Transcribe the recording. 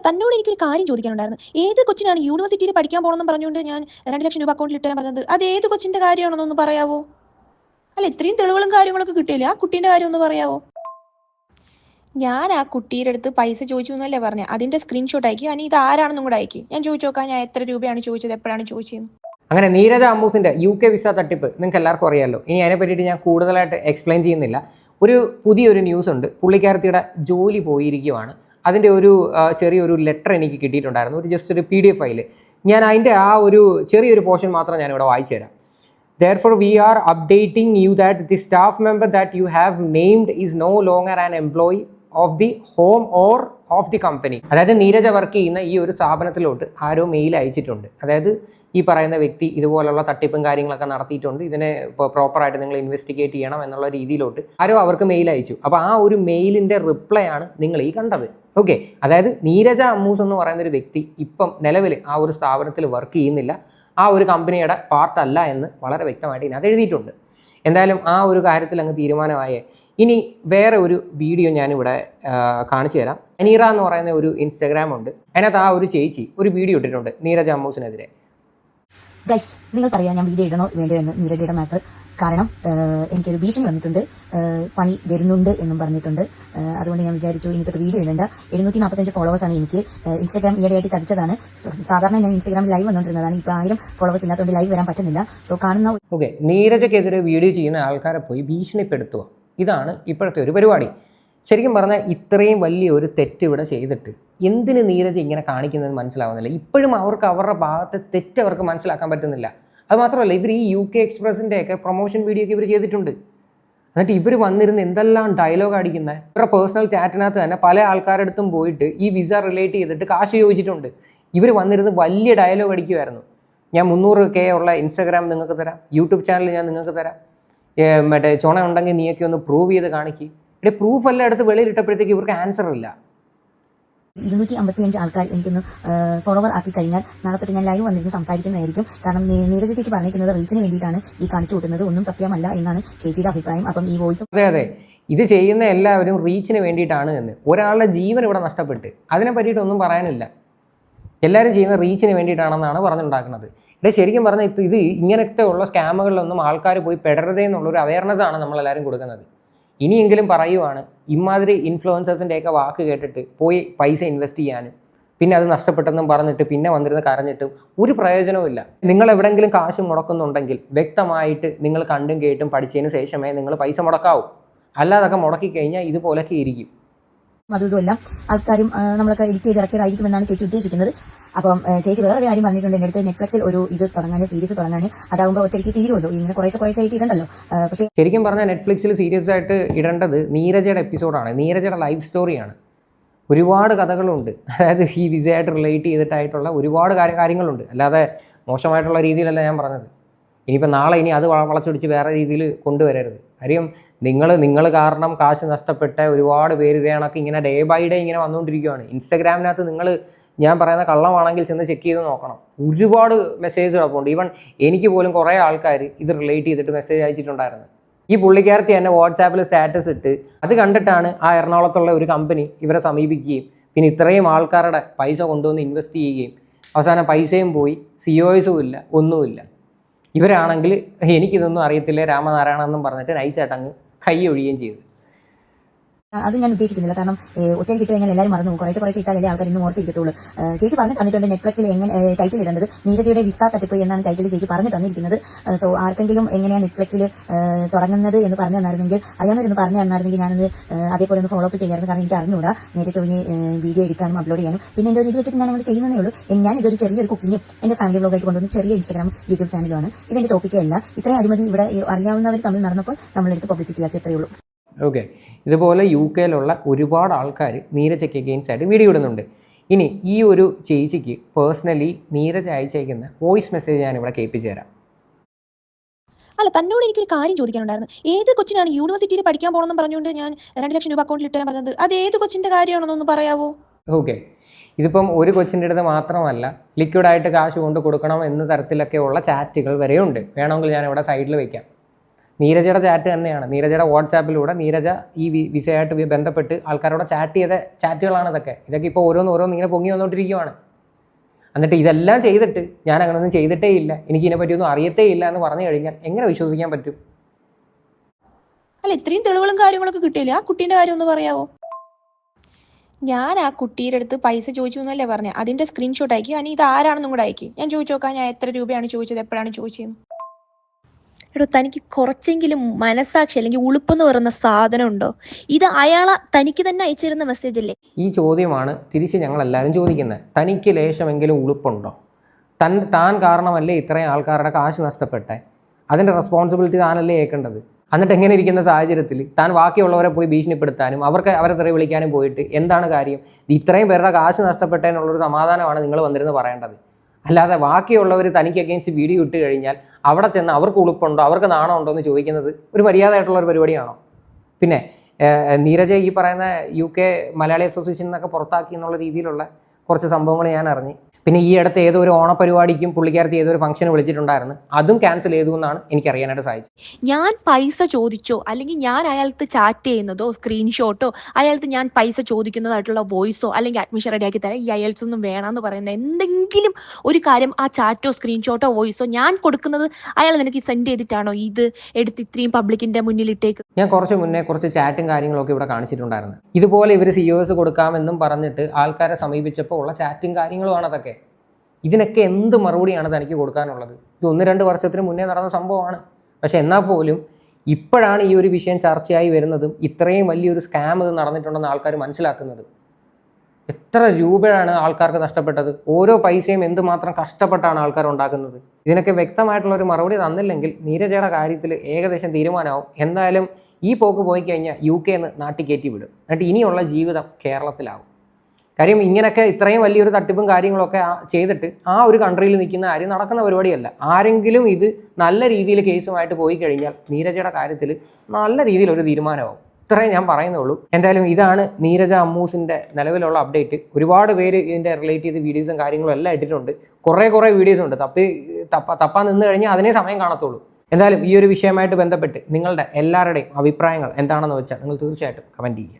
അല്ല തന്നോട് എനിക്കൊരു കാര്യം ചോദിക്കാനുണ്ടായിരുന്നു. ഏത് കൊച്ചിനാണ് യൂണിവേഴ്സിറ്റിയിൽ പഠിക്കാൻ പോകണമെന്ന് പറഞ്ഞുകൊണ്ട് ഞാൻ രണ്ട് ലക്ഷം രൂപ അക്കൗണ്ടിൽ ഇട്ടാൻ പറഞ്ഞത്? അത് ഏത് കൊച്ചിന്റെ കാര്യമാണെന്നൊന്ന് പറയാവോ? അല്ല ഇത്രയും തെളിവുകളും കാര്യങ്ങളൊക്കെ കിട്ടിയില്ലേ? ആ കുട്ടീന്റെ കാര്യം ഒന്ന് പറയാവോ? ഞാൻ ആ കുട്ടിയുടെ അടുത്ത് പൈസ ചോദിച്ചു എന്നല്ലേ പറഞ്ഞത് അതിന്റെ സ്ക്രീൻഷോട്ട് അയക്കി. അനി ഇത് ആരാണെന്നും കൂടെ അയക്കി. ഞാൻ ചോദിച്ചു നോക്കാം ഞാൻ എത്ര രൂപയാണ് ചോദിച്ചത് എപ്പോഴാണ് ചോദിച്ചത്? അങ്ങനെ നീരജ അമ്മൂസിന്റെ യു കെ വിസ തട്ടിപ്പ് നിങ്ങൾക്ക് എല്ലാവർക്കും അറിയാമല്ലോ ഇനി അതിനെ പറ്റിയിട്ട് ഞാൻ കൂടുതലായിട്ട് എക്സ്പ്ലെയിൻ ചെയ്യുന്നില്ല. ഒരു പുതിയൊരു ന്യൂസ് ഉണ്ട്. പുള്ളിക്കാരത്തിയുടെ ജോലി പോയിരിക്കുവാണ്. അതിന്റെ ഒരു ചെറിയൊരു ലെറ്റർ എനിക്ക് കിട്ടിയിട്ടുണ്ടായിരുന്നു. ഒരു ജസ്റ്റ് ഒരു പി ഡി എഫ് ഫയൽ ഞാൻ അതിന്റെ ആ ഒരു ചെറിയൊരു പോർഷൻ മാത്രം ഞാൻ ഇവിടെ വായിച്ചു തരാം. Therefore we are updating you that the staff member that you have named is no longer an employee of the home or of the company അതായത് നീരജ വർക്ക് ചെയ്യുന്ന ഈ ഒരു സ്ഥാപനത്തിലോട്ട് ആരോ മെയിൽ അയച്ചിട്ടുണ്ട്. അതായത് ഈ പറയുന്ന വ്യക്തി ഇതുപോലുള്ള തട്ടിപ്പും കാര്യങ്ങളൊക്കെ നടത്തിയിട്ടുണ്ട്. ഇതിനെ പ്രോപ്പറായിട്ട് നിങ്ങൾ ഇൻവെസ്റ്റിഗേറ്റ് ചെയ്യണം എന്നുള്ള രീതിയിലോട്ട് ആരോ അവർക്ക് മെയിൽ അയച്ചു. അപ്പോൾ ആ ഒരു മെയിലിന്റെ റിപ്ലൈ ആണ് നിങ്ങൾ ഈ കണ്ടത്. ഓക്കെ അതായത് നീരജ അമ്മൂസ് എന്ന് പറയുന്ന ഒരു വ്യക്തി ഇപ്പം നിലവിൽ ആ ഒരു സ്ഥാപനത്തിൽ വർക്ക് ചെയ്യുന്നില്ല. ആ ഒരു കമ്പനിയുടെ പാർട്ടല്ല എന്ന് വളരെ വ്യക്തമായിട്ട് ഇതിനകത്ത് എഴുതിയിട്ടുണ്ട്. എന്തായാലും ആ ഒരു കാര്യത്തിൽ അങ്ങ് തീരുമാനമായേ. ഇനി വേറെ ഒരു വീഡിയോ ഞാനിവിടെ കാണിച്ചു തരാം. അനീറ എന്ന് പറയുന്ന ഒരു ഇൻസ്റ്റാഗ്രാം ഉണ്ട്. അതിനകത്ത് ആ ഒരു ചേച്ചി ഒരു വീഡിയോ ഇട്ടിട്ടുണ്ട് നീരജ് അമ്മൂസിനെതിരെ. ഗൈസ് നിങ്ങൾക്കറിയാം ഞാൻ വീഡിയോ ഇടണോ വേണ്ടോ എന്ന് നീരജയുടെ മാറ്റർ കാരണം എനിക്കൊരു ഭീഷണി വന്നിട്ടുണ്ട്. പണി വരുന്നുണ്ട് എന്നും പറഞ്ഞിട്ടുണ്ട്. അതുകൊണ്ട് ഞാൻ വിചാരിച്ചു എനിക്കൊരു വീഡിയോ ഇടേണ്ട. എഴുന്നൂറ്റി നാൽപ്പത്തഞ്ച് ഫോളോവേഴ്സ് ആണ് എനിക്ക്. ഇൻസ്റ്റാഗ്രാം ഈയിടെയായിട്ട് ചതിച്ചതാണ്. സാധാരണ ഞാൻ ഇൻസ്റ്റാഗ്രാമിൽ ലൈവ് വന്നുകൊണ്ടിരുന്നതാണ് ഇപ്പോൾ ആയിരം ഫോളോവേഴ്സ് ഇല്ലാത്തതുകൊണ്ട് ലൈവ് വരാൻ പറ്റുന്നില്ല. സോ കാണുന്ന ഓക്കെ നീരജക്കെതിരെ വീഡിയോ ചെയ്യുന്ന ആൾക്കാരെ പോയി ഭീഷണിപ്പെടുത്തുക. ഇതാണ് ഇപ്പോഴത്തെ ഒരു പരിപാടി. ശരിക്കും പറഞ്ഞാൽ ഇത്രയും വലിയ ഒരു തെറ്റ് ഇവിടെ ചെയ്തിട്ട് എന്തിന് നീരജ് ഇങ്ങനെ കാണിക്കുന്നത് മനസ്സിലാവുന്നില്ല. ഇപ്പോഴും അവർക്ക് അവരുടെ ഭാഗത്തെ തെറ്റ് അവർക്ക് മനസ്സിലാക്കാൻ പറ്റുന്നില്ല. അത് മാത്രമല്ല ഇവർ ഈ യു കെ എക്സ്പ്രസിന്റെ ഒക്കെ പ്രൊമോഷൻ വീഡിയോ ഒക്കെ ഇവർ ചെയ്തിട്ടുണ്ട്. എന്നിട്ട് ഇവർ വന്നിരുന്ന് എന്തെല്ലാം ഡയലോഗ് അടിക്കുന്നത് ഇവരുടെ പേഴ്സണൽ ചാറ്റിനകത്ത് തന്നെ പല ആൾക്കാരുടെ അടുത്തും പോയിട്ട് ഈ വിസ റിലേറ്റ് ചെയ്തിട്ട് കാശ് ചോദിച്ചിട്ടുണ്ട്. ഇവർ വന്നിരുന്ന് വലിയ ഡയലോഗ് അടിക്കുമായിരുന്നു ഞാൻ മുന്നൂറ് കെ ഉള്ള ഇൻസ്റ്റാഗ്രാം നിങ്ങൾക്ക് തരാം യൂട്യൂബ് ചാനൽ ഞാൻ നിങ്ങൾക്ക് തരാം. മറ്റേ ചുണ ഉണ്ടെങ്കിൽ നീയൊക്കെ ഒന്ന് പ്രൂവ് ചെയ്ത് കാണിക്കുക ഇവിടെ പ്രൂഫ് എല്ലാം എടുത്ത് വെളിയിലിട്ടപ്പോഴത്തേക്ക് ഇവർക്ക് ആൻസർ ഇല്ല. ഇരുന്നൂറ്റി അമ്പത്തിയഞ്ച് ആൾക്കാർ എനിക്കൊന്ന് ഫോളോവർ ആക്കി കഴിഞ്ഞാൽ നാളെ തൊട്ട് ഞാൻ ലൈവ് വന്നിരുന്ന് സംസാരിക്കുന്നതായിരിക്കും. കാരണം നീരജ ചേച്ചി പറഞ്ഞിരിക്കുന്നത് റീച്ചിന് വേണ്ടിയിട്ടാണ് ഈ കാണിച്ചു കൂട്ടുന്നത്. ഒന്നും സത്യമല്ല എന്നാണ് ചേച്ചിയുടെ അഭിപ്രായം. അപ്പം ഈ വോയിസ് അതെ അതെ. ഇത് ചെയ്യുന്ന എല്ലാവരും റീച്ചിന് വേണ്ടിയിട്ടാണ് എന്ന്. ഒരാളുടെ ജീവൻ ഇവിടെ നഷ്ടപ്പെട്ട്. അതിനെ പറ്റിയിട്ടൊന്നും പറയാനില്ല. എല്ലാവരും ചെയ്യുന്ന റീച്ചിന് വേണ്ടിയിട്ടാണെന്നാണ് പറഞ്ഞുണ്ടാക്കുന്നത്. ഇവിടെ ശരിക്കും പറഞ്ഞാൽ ഇത് ഇങ്ങനത്തെ ഉള്ള സ്കാമുകളിലൊന്നും ആൾക്കാർ പോയി പെടരുതേ എന്നുള്ളൊരു അവയർനെസ് ആണ് നമ്മളെല്ലാവരും കൊടുക്കുന്നത്. ഇനിയെങ്കിലും പറയുവാണ് ഇമാതിരി ഇൻഫ്ലുവൻസേഴ്സിന്റെയൊക്കെ വാക്ക് കേട്ടിട്ട് പോയി പൈസ ഇൻവെസ്റ്റ് ചെയ്യാനും പിന്നെ അത് നഷ്ടപ്പെട്ടെന്നും പറഞ്ഞിട്ട് പിന്നെ വന്നിരുന്ന് കരഞ്ഞിട്ടും ഒരു പ്രയോജനവും നിങ്ങൾ എവിടെയെങ്കിലും കാശ് മുടക്കുന്നുണ്ടെങ്കിൽ വ്യക്തമായിട്ട് നിങ്ങൾ കണ്ടും കേട്ടും പഠിച്ചതിന് ശേഷമേ നിങ്ങൾ പൈസ മുടക്കാവൂ. അല്ലാതൊക്കെ മുടക്കി കഴിഞ്ഞാൽ ഇതുപോലൊക്കെ ഇരിക്കും. അതുമല്ല ആൾക്കാരും നമ്മളൊക്കെ എഡിറ്റ് ചെയ്ത് ഇറക്കിയതായിരിക്കും എന്നാണ് ചേച്ചി ഉദ്ദേശിക്കുന്നത്. അപ്പം ചേച്ചി വേറൊരു കാര്യം പറഞ്ഞിട്ടുണ്ട്. എന്റെ അടുത്ത് നെറ്റ്ഫ്ലിക്സിൽ ഒരു ഇത് തുടങ്ങാൻ സീരീസ് തുടങ്ങാൻ അതാകുമ്പോൾ ഒത്തിരിക്ക് തീരുമല്ലോ. ഇങ്ങനെ കുറേ കുറേ ആയിട്ട് ഇടണ്ടല്ലോ. പക്ഷേ ശരിക്കും പറഞ്ഞാൽ നെറ്റ്ഫ്ലിക്സിൽ സീരിയസ് ആയിട്ട് ഇടേണ്ടത് നീരജയുടെ എപ്പിസോഡാണ് നീരജയുടെ ലൈഫ് സ്റ്റോറിയാണ് ഒരുപാട് കഥകളുണ്ട്. അതായത് ഈ വിസയായിട്ട് റിലേറ്റ് ചെയ്തിട്ടായിട്ടുള്ള ഒരുപാട് കാര്യ- കാര്യങ്ങളുണ്ട്. അല്ലാതെ മോശമായിട്ടുള്ള രീതിയിലല്ല ഞാൻ പറഞ്ഞത്. ഇനിയിപ്പോൾ നാളെ ഇനി അത് വള- വളച്ചൊടിച്ച് വേറെ രീതിയിൽ കൊണ്ടുവരരുത്. കാര്യം നിങ്ങൾ നിങ്ങൾ കാരണം കാശ് നഷ്ടപ്പെട്ട ഒരുപാട് പേര് ഇതേ ഇങ്ങനെ ഡേ ബൈ ഡേ ഇങ്ങനെ വന്നുകൊണ്ടിരിക്കുകയാണ് ഇൻസ്റ്റഗ്രാമിനകത്ത് നിങ്ങൾ ഞാൻ പറയുന്ന കള്ളമാണെങ്കിൽ ചെന്ന് ചെക്ക് ചെയ്ത് നോക്കണം. ഒരുപാട് മെസ്സേജ് കിടപ്പുണ്ട്. ഈവൻ എനിക്ക് പോലും കുറേ ആൾക്കാർ ഇത് റിലേറ്റ് ചെയ്തിട്ട് മെസ്സേജ് അയച്ചിട്ടുണ്ടായിരുന്നു. ഈ പുള്ളിക്കാരത്തി തന്നെ വാട്സാപ്പിൽ സ്റ്റാറ്റസ് ഇട്ട് അത് കണ്ടിട്ടാണ് ആ എറണാകുളത്തുള്ള ഒരു കമ്പനി ഇവരെ സമീപിക്കുകയും പിന്നെ ഇത്രയും ആൾക്കാരുടെ പൈസ കൊണ്ടുവന്ന് ഇൻവെസ്റ്റ് ചെയ്യുകയും അവസാനം പൈസയും പോയി സി ഒസും ഇല്ല ഒന്നുമില്ല. ഇവരാണെങ്കിൽ എനിക്കിതൊന്നും അറിയത്തില്ല രാമനാരായണ എന്നും പറഞ്ഞിട്ട് നൈസായിട്ട് അങ്ങ് കൈ ഒഴിയുകയും ചെയ്തു. അത് ഞാൻ ഉദ്ദേശിക്കുന്നില്ല. കാരണം ഒറ്റയ്ക്ക് ഇട്ട് കഴിഞ്ഞാൽ എല്ലാവരും മറന്നു കുറേ കുറേ ഇട്ടാലേ ആൾക്കാർ ഇന്ന് ഓർത്ത് ഇട്ടിട്ടുള്ളൂ ചേച്ചി പറഞ്ഞു തന്നിട്ടുണ്ട് നെറ്റ്ഫ്ലിക്സിൽ എങ്ങനെ ടൈറ്റിൽ ഇടേണ്ടത്. നീരജയുടെ വിസ തട്ടിപ്പ് എന്നാണ് ടൈറ്റിൽ ചേച്ചി പറഞ്ഞു തന്നിരിക്കുന്നത്. സോ ആർക്കെങ്കിലും എങ്ങനെയാണ് നെറ്റ്ഫ്ലിക്സിൽ തുടങ്ങുന്നത് എന്ന് പറഞ്ഞു തന്നായിരുന്നെങ്കിൽ അറിയാവുന്നവരൊന്ന് പറഞ്ഞു തന്നായിരുന്നെങ്കിൽ ഞാനൊന്ന് അതേപോലെ ഒന്ന് ഫോളോ അപ്പ് ചെയ്യാറുണ്ട് കാരണം എനിക്ക് അറിഞ്ഞുകൂടാ. നേരെ ചൊവ്വന് വീഡിയോ എടുക്കാനും അപ്ലോഡ് ചെയ്യാനും. പിന്നെ എന്റെ ഒരു ഇത് വെച്ചിട്ട് ഞാൻ അങ്ങനെ ചെയ്യുന്നതേ ഉള്ളൂ. ഞാൻ ഇതൊരു ചെറിയൊരു കുക്കിങ്ങും എന്റെ ഫാമിലി ബ്ലോഗായിട്ട് കൊണ്ടുവന്ന് ചെറിയ ഇൻസ്റ്റാഗ്രാം യൂട്യൂബ് ചാനലുമാണ് ഇതിന്റെ ടോപ്പിക്കേ അല്ല. ഇത്രയും അഴിമതി ഇവിടെ അറിയാവുന്നവർ തമ്മിൽ നടന്നപ്പോൾ നമ്മളെടുത്ത് പബ്ലിസിറ്റി ആക്കി ഉള്ളൂ. ഓക്കെ ഇതുപോലെ യു കെയിലുള്ള ഒരുപാട് ആൾക്കാർ നീരജയ്ക്ക് അഗെയിൻസ്റ്റ് ആയിട്ട് വീഡിയോ ഇടുന്നുണ്ട് ഇനി ഈ ഒരു ചേച്ചിക്ക് പേഴ്സണലി നീരജ് അയച്ചേക്കുന്ന വോയിസ് മെസ്സേജ് ഞാൻ ഇവിടെ കേൾപ്പിച്ചു തരാം അല്ല തന്നോട് എനിക്കൊരു കാര്യം ചോദിക്കാനുണ്ടായിരുന്നു. ഏത് കൊച്ചിനാണ് യൂണിവേഴ്സിറ്റിയിൽ പഠിക്കാൻ പോകണമെന്ന് പറഞ്ഞുകൊണ്ട് ഞാൻ രണ്ട് ലക്ഷം രൂപ അക്കൗണ്ടിൽ ഇട്ടാൻ പറഞ്ഞത്. അത് ഏത് കൊച്ചിന്റെ കാര്യമാണെന്നൊന്ന് പറയാവോ? ഓക്കെ ഇതിപ്പം ഒരു കൊച്ചിന്റെ അടുത്ത് മാത്രമല്ല ലിക്വിഡായിട്ട് കാശ് കൊണ്ട് കൊടുക്കണം എന്ന തരത്തിലൊക്കെയുള്ള ചാറ്റുകൾ വരെയുണ്ട്. വേണമെങ്കിൽ ഞാൻ ഇവിടെ സൈഡിൽ വെക്കാം. നീരജയുടെ ചാറ്റ് തന്നെയാണ്. നീരജയുടെ വാട്സാപ്പിലൂടെ നീരജ ഈ വിസയായിട്ട് ബന്ധപ്പെട്ട് ആൾക്കാരോട് ചാറ്റ് ചെയ്ത ചാറ്റുകളാണ് ഇതൊക്കെ. ഇതൊക്കെ ഇപ്പോൾ ഓരോന്ന് ഓരോന്ന് ഇങ്ങനെ പൊങ്ങി വന്നുകൊണ്ടിരിക്കുകയാണ് എന്നിട്ട് ഇതെല്ലാം ചെയ്തിട്ട് ഞാൻ അങ്ങനെയൊന്നും ചെയ്തിട്ടേ ഇല്ല എനിക്ക് ഇതിനെപ്പറ്റിയൊന്നും അറിയത്തേ ഇല്ല എന്ന് പറഞ്ഞു കഴിഞ്ഞാൽ എങ്ങനെ വിശ്വസിക്കാൻ പറ്റും? അല്ല ഇത്രയും തെളിവുകളും കാര്യങ്ങളൊക്കെ കിട്ടിയില്ലേ? ആ കുട്ടീന്റെ കാര്യം ഒന്ന് പറയാവോ? ഞാൻ ആ കുട്ടിയുടെ അടുത്ത് പൈസ ചോദിച്ചു എന്നല്ലേ പറഞ്ഞത് അതിന്റെ സ്ക്രീൻഷോട്ട് അയക്കി. അനി ഇത് ആരാണെന്നും കൂടെ അയക്കി. ഞാൻ ചോദിച്ചു നോക്കാം ഞാൻ എത്ര രൂപയാണ് ചോദിച്ചത്? എപ്പോഴാണ് ചോദിച്ചത് എടോ തനിക്ക് കുറച്ചെങ്കിലും മനസാക്ഷി അല്ലെങ്കിൽ ഉളുപ്പെന്ന് പറയുന്ന സാധനം ഉണ്ടോ? ഇത് അയാളെ തനിക്ക് തന്നെ അയച്ചിരുന്ന മെസ്സേജ് അല്ലേ? ഈ ചോദ്യമാണ് തിരിച്ച് ഞങ്ങൾ എല്ലാവരും ചോദിക്കുന്നത്. തനിക്ക് ലേശമെങ്കിലും ഉളുപ്പുണ്ടോ? തൻ താൻ കാരണമല്ലേ ഇത്രയും ആൾക്കാരുടെ കാശ് നഷ്ടപ്പെട്ടെ? അതിന്റെ റെസ്പോൺസിബിലിറ്റി താനല്ലേ ഏൽക്കേണ്ടത്? എന്നിട്ട് എങ്ങനെ ഇരിക്കുന്ന സാഹചര്യത്തിൽ താൻ ബാക്കിയുള്ളവരെ പോയി ഭീഷണിപ്പെടുത്താനും അവർക്ക് അവരെ തെറി വിളിക്കാനും പോയിട്ട് എന്താണ് കാര്യം? ഇത്രയും പേരുടെ കാശ് നഷ്ടപ്പെട്ടതിനുള്ളൊരു സമാധാനമാണ് നിങ്ങൾ വന്നിരുന്ന് പറയേണ്ടത്. അല്ലാതെ ബാക്കിയുള്ളവർ തനിക്ക് അഗെയിൻസ്റ്റ് വീഡിയോ ഇട്ട് കഴിഞ്ഞാൽ അവിടെ ചെന്ന് അവർക്ക് ഉളുപ്പുണ്ടോ അവർക്ക് നാണമുണ്ടോ എന്ന് ചോദിക്കുന്നത് ഒരു മര്യാദയായിട്ടുള്ള ഒരു പരിപാടിയാണോ? പിന്നെ നീരജ് ഈ പറയുന്ന യു കെ മലയാളി അസോസിയേഷൻ എന്നൊക്കെ പുറത്താക്കി എന്നുള്ള രീതിയിലുള്ള കുറച്ച് സംഭവങ്ങൾ ഞാൻ അറിഞ്ഞു. പിന്നെ ഈ അടുത്ത് ഏതോ ഒരു ഓണപരിപാടിക്കും പുള്ളിക്കാരത്തി ഏതോ ഒരു ഫംഗ്ഷന് വിളിച്ചിട്ടുണ്ടായിരുന്നു. അതും ക്യാൻസൽ ചെയ്തു എന്നാണ് എനിക്ക് അറിയാനായിട്ട് സാധിച്ചത്. ഞാൻ പൈസ ചോദിച്ചോ അല്ലെങ്കിൽ ഞാൻ അയാൾക്ക് ചാറ്റ് ചെയ്യുന്നതോ സ്ക്രീൻഷോട്ടോ അയാൾക്ക് ഞാൻ പൈസ ചോദിക്കുന്നതായിട്ടുള്ള വോയിസോ അല്ലെങ്കിൽ അഡ്മിഷൻ റെഡിയാക്കി തരാം ഈ അയാൾസ് ഒന്നും വേണമെന്ന് പറയുന്ന എന്തെങ്കിലും ഒരു കാര്യം ആ ചാറ്റോ സ്ക്രീൻഷോട്ടോ വോയിസോ ഞാൻ കൊടുക്കുന്നത് അയാൾ നിനക്ക് സെൻഡ് ചെയ്തിട്ടാണോ ഇത് എടുത്ത് ഇത്രയും പബ്ലിക്കിന്റെ മുന്നിൽ ഇട്ടേക്ക്? ഞാൻ കുറച്ച് മുന്നേ കുറച്ച് ചാറ്റും കാര്യങ്ങളൊക്കെ ഇവിടെ കാണിച്ചിട്ടുണ്ടായിരുന്നു. ഇതുപോലെ ഇവർ സി ഒ എസ് കൊടുക്കാമെന്നും പറഞ്ഞിട്ട് ആൾക്കാരെ സമീപിച്ചപ്പോൾ ഉള്ള ചാറ്റും കാര്യങ്ങളുമാണ് അതൊക്കെ. ഇതിനൊക്കെ എന്ത് മറുപടിയാണ് തനിക്ക് കൊടുക്കാനുള്ളത്? ഇത് ഒന്ന് രണ്ട് വർഷത്തിന് മുന്നേ നടന്ന സംഭവമാണ്. പക്ഷെ എന്നാൽ പോലും ഇപ്പോഴാണ് ഈ ഒരു വിഷയം ചർച്ചയായി വരുന്നതും ഇത്രയും വലിയൊരു സ്കാം ഇത് നടന്നിട്ടുണ്ടെന്ന് ആൾക്കാർ മനസ്സിലാക്കുന്നത്. എത്ര രൂപയാണ് ആൾക്കാർക്ക് നഷ്ടപ്പെട്ടത്? ഓരോ പൈസയും എന്തുമാത്രം കഷ്ടപ്പെട്ടാണ് ആൾക്കാർ ഉണ്ടാക്കുന്നത്? ഇതിനൊക്കെ വ്യക്തമായിട്ടുള്ള ഒരു മറുപടി തന്നില്ലെങ്കിൽ നീരജയുടെ കാര്യത്തിൽ ഏകദേശം തീരുമാനമാവും. എന്തായാലും ഈ പോക്ക് പോയി കഴിഞ്ഞാൽ യു കെ എന്ന് നാട്ടിൽ കയറ്റി വിടും. എന്നിട്ട് ഇനിയുള്ള ജീവിതം കേരളത്തിലാവും. കാര്യം ഇങ്ങനെയൊക്കെ ഇത്രയും വലിയൊരു തട്ടിപ്പും കാര്യങ്ങളൊക്കെ ചെയ്തിട്ട് ആ ഒരു കൺട്രിയിൽ നിൽക്കുന്ന കാര്യം നടക്കുന്ന പരിപാടിയല്ല. ആരെങ്കിലും ഇത് നല്ല രീതിയിൽ കേസുമായിട്ട് പോയി കഴിഞ്ഞാൽ നീരജയുടെ കാര്യത്തിൽ നല്ല രീതിയിൽ ഒരു തീരുമാനമാവും. ഇത്രയും ഞാൻ പറയുന്നുള്ളൂ. എന്തായാലും ഇതാണ് നീരജ അമ്മൂസിന്റെ നിലവിലുള്ള അപ്ഡേറ്റ് ഒരുപാട് പേര് ഇതിന്റെ റിലേറ്റ് ചെയ്ത് വീഡിയോസും കാര്യങ്ങളും എല്ലാം ഇട്ടിട്ടുണ്ട്. കുറേ കുറേ വീഡിയോസ് ഉണ്ട്. തപ്പി തപ്പ തപ്പാൻ നിന്ന് കഴിഞ്ഞാൽ അതിനേ സമയം കാണത്തുള്ളൂ. എന്തായാലും ഈ ഒരു വിഷയമായിട്ട് ബന്ധപ്പെട്ട് നിങ്ങളുടെ എല്ലാവരുടെയും അഭിപ്രായങ്ങൾ എന്താണെന്ന് വെച്ചാൽ നിങ്ങൾ തീർച്ചയായിട്ടും കമന്റ് ചെയ്യുക.